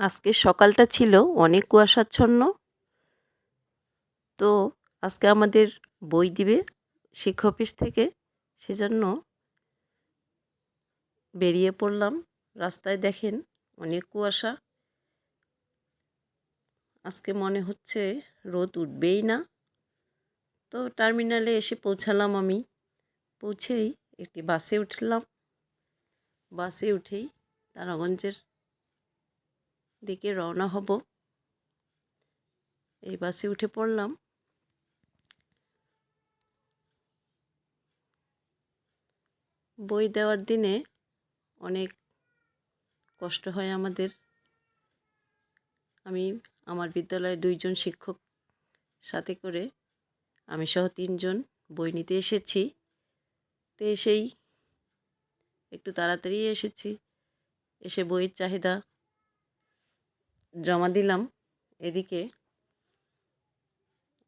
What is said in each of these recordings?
আজকে সকালটা ছিল অনেক কুয়াশাচ্ছন্ন। তো আজকে আমাদের বই দিবে শিক্ষা অফিস থেকে, সেজন্য বেরিয়ে পড়লাম। রাস্তায় দেখেন অনেক কুয়াশা। আজকে মনে হচ্ছে রোদ উঠবেই না। তো টার্মিনালে এসে পৌঁছালাম আমি। পৌঁছেই একটি বাসে উঠলাম। বাসে উঠেই তারাগঞ্জের দিকে রওনা হব। এই বাসে উঠে পড়লাম। বই দেওয়ার দিনে অনেক কষ্ট হয় আমাদের। আমি আমার বিদ্যালয়ে দুইজন শিক্ষক সাথে করে আমি সহ তিনজন বই নিতে এসেছি। তো এসেই একটু তাড়াতাড়ি এসেছি। এসে বইয়ের চাহিদা জমা দিলাম। এদিকে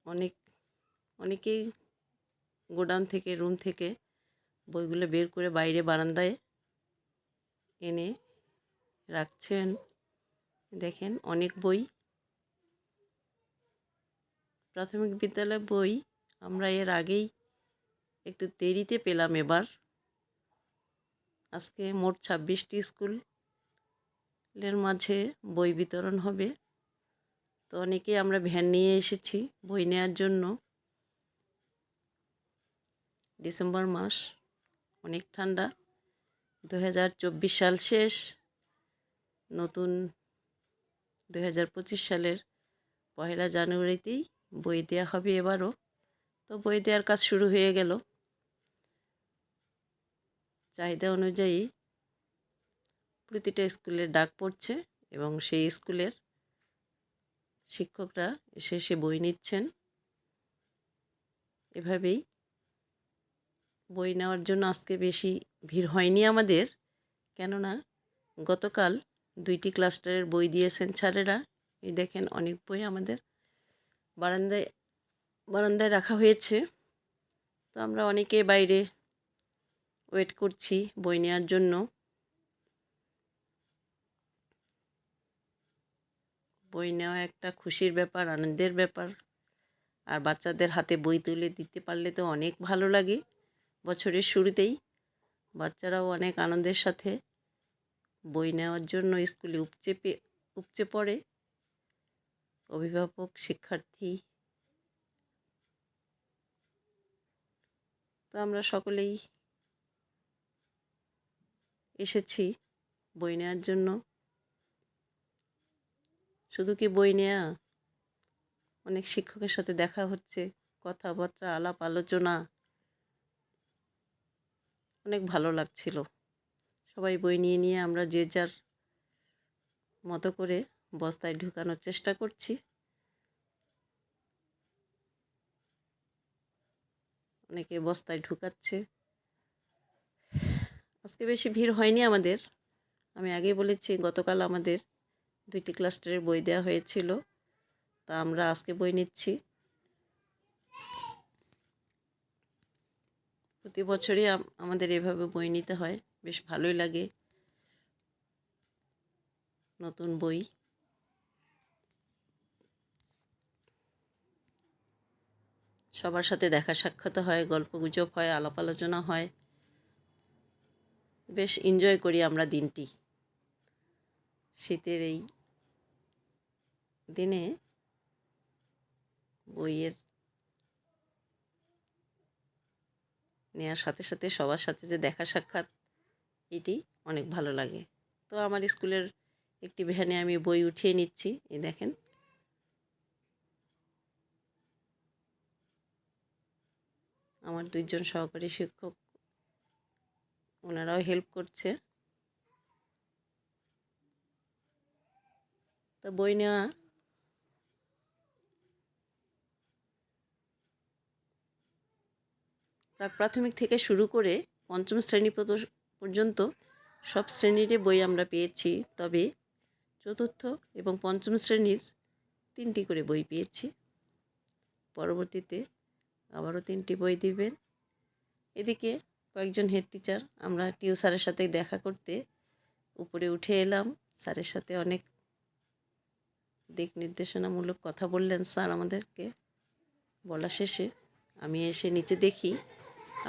অনেক, অনেকেই গোডাউন থেকে, রুম থেকে বইগুলো বের করে বাইরে বারান্দায় এনে রাখছেন। দেখেন অনেক বই। প্রাথমিক বিদ্যালয় বই আমরা এর আগেই একটু দেরিতে পেলাম এবার। আজকে মোট ছাব্বিশটি স্কুলের মাঝে বই বিতরণ হবে। তো অনেকেই আমরা ভ্যান নিয়ে এসেছি বই নেওয়ার জন্য। ডিসেম্বর মাস, অনেক ঠান্ডা। দু হাজার চব্বিশ সাল শেষ। নতুন দু হাজার পঁচিশ সালের পয়লা জানুয়ারিতেই বই দেওয়া হবে এবারও। তো বই দেওয়ার কাজ শুরু হয়ে গেল। চাহিদা অনুযায়ী প্রতিটা স্কুলের ডাক পড়ছে এবং সেই স্কুলের শিক্ষকরা এসে এসে বই নিচ্ছেন। এভাবেই বই নেওয়ার জন্য আজকে বেশি ভিড় হয়নি আমাদের। কেননা গতকাল দুইটি ক্লাস্টারের বই দিয়েছেন স্যারেরা। এই দেখেন অনেক বই আমাদের বারান্দায় বারান্দায় রাখা হয়েছে। তো আমরা অনেকে বাইরে ওয়েট করছি বই নেওয়ার জন্য। বই নেওয়া একটা খুশির ব্যাপার, আনন্দের ব্যাপার। আর বাচ্চাদের হাতে বই তুলে দিতে পারলে তো অনেক ভালো লাগে বছরের শুরুতেই। বাচ্চারাও অনেক আনন্দের সাথে বই নেওয়ার জন্য স্কুলে উপচে উপচে পড়ে। অভিভাবক, শিক্ষার্থী। তো আমরা সকলেই এসেছি বই নেওয়ার জন্য। শুধু কি বই নেওয়া অনেক শিক্ষকের সাথে দেখা হচ্ছে, কথাবার্তা, আলাপ আলোচনা। অনেক ভালো লাগছিল। সবাই বই নিয়ে নিয়ে আমরা যে যার মতো করে বস্তায় ঢুকানোর চেষ্টা করছি। অনেকে বস্তায় ঢুকাচ্ছে। আজকে বেশি ভিড় হয়নি আমাদের। আমি আগে বলেছি, গতকাল আমাদের দুইটি ক্লাস্টারের বই দেওয়া হয়েছিল। তা আমরা আজকে বই নিচ্ছি। প্রতি বছরই আমাদের এভাবে বই নিতে হয়। বেশ ভালোই লাগে। নতুন বই। সবার সাথে দেখা সাক্ষাৎ হয়, গল্প গুজব হয়, আলাপ আলোচনা হয়। বেশ এনজয় করি আমরা দিনটি। শীতের এই দিনে বইয়ের নেওয়ার সাথে সাথে সবার সাথে যে দেখা সাক্ষাৎ, এটি অনেক ভালো লাগে। তো আমার স্কুলের একটি ভ্যানে আমি বই উঠিয়ে নিচ্ছি, এই দেখেন। আমার দুইজন সহকারী শিক্ষক, ওনারাও হেল্প করছে। তো বই নেওয়া। প্রাক প্রাথমিক থেকে শুরু করে পঞ্চম শ্রেণি পর্যন্ত সব শ্রেণীরই বই আমরা পেয়েছি। তবে চতুর্থ এবং পঞ্চম শ্রেণির তিনটি করে বই পেয়েছি। পরবর্তীতে আবারও তিনটি বই দিবেন। এদিকে কয়েকজন হেড টিচার আমরা টিউ স্যারের সাথে দেখা করতে উপরে উঠে এলাম। স্যারের সাথে অনেক দিক নির্দেশনামূলক কথা বললেন স্যার আমাদেরকে। বলা শেষে আমি এসে নিচে দেখি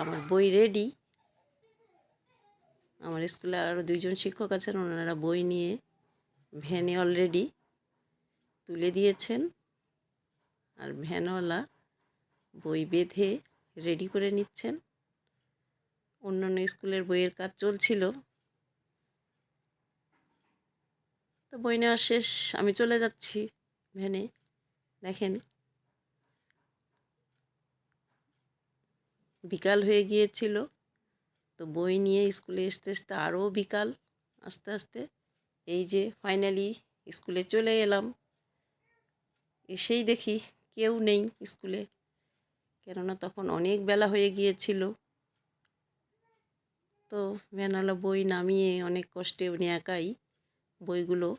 আমার বই রেডি আমার স্কুলে আরও দুইজন শিক্ষক আছেন, ওনারা বই নিয়ে ভ্যানে অলরেডি তুলে দিয়েছেন। আর ভ্যানওয়ালা বই বেঁধে রেডি করে নিচ্ছেন। অন্যান্য স্কুলের বইয়ের কাজ চলছিল। তো বই নেওয়া শেষ, আমি চলে যাচ্ছি ভ্যানে। দেখেন। বিকাল হয়ে গিয়েছিল, তো বই নিয়ে স্কুলে আসতে আসতে আরও বিকাল। আস্তে আস্তে এই যে ফাইনালি স্কুলে চলে এলাম। এসেই দেখি কেউ নেই স্কুলে, কেননা তখন অনেক বেলা হয়ে গিয়েছিল। তো ভ্যানওয়ালা বই নামিয়ে অনেক কষ্টে উনি একাই বইগুলো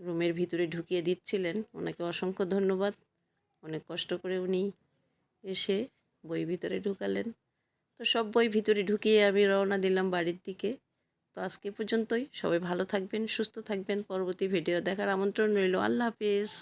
রুমের ভিতরে ঢুকিয়ে দিচ্ছিলেন। ওনাকে অসংখ্য ধন্যবাদ। অনেক কষ্ট করে উনি এসে বই ভিতরে ঢুকালেন। তো সব বই ভিতরে ঢুকিয়ে আমি রওনা দিলাম বাড়ির দিকে। তো আজকে পর্যন্তই। সবাই ভালো থাকবেন, সুস্থ থাকবেন। পরবর্তী ভিডিও দেখার আমন্ত্রণ রইল। আল্লাহ হাফিজ।